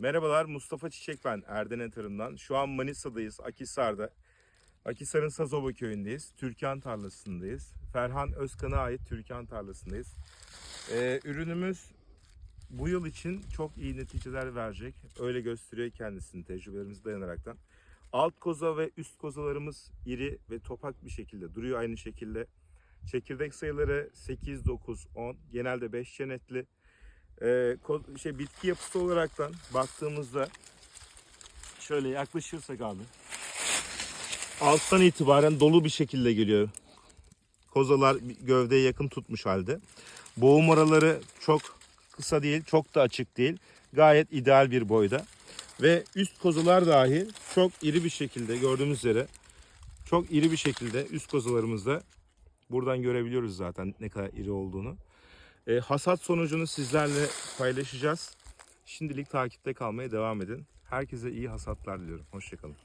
Merhabalar Mustafa Çiçek ben Erdene Tarım'dan. Şu an Manisa'dayız, Akisar'da. Akisar'ın Sazova köyündeyiz. Türkan tarlasındayız. Ferhan Özkan'a ait Türkan tarlasındayız. Ee, ürünümüz bu yıl için çok iyi neticeler verecek. Öyle gösteriyor kendisini tecrübelerimize dayanaraktan. Alt koza ve üst kozalarımız iri ve topak bir şekilde duruyor aynı şekilde. Çekirdek sayıları 8, 9, 10. Genelde 5 çenetli. Ko- şey bitki yapısı olaraktan baktığımızda şöyle yaklaşırsak abi alttan itibaren dolu bir şekilde geliyor. Kozalar gövdeye yakın tutmuş halde. Boğum araları çok kısa değil, çok da açık değil. Gayet ideal bir boyda. Ve üst kozalar dahi çok iri bir şekilde gördüğünüz üzere çok iri bir şekilde üst kozalarımızda buradan görebiliyoruz zaten ne kadar iri olduğunu. E, hasat sonucunu sizlerle paylaşacağız. Şimdilik takipte kalmaya devam edin. Herkese iyi hasatlar diliyorum. Hoşçakalın.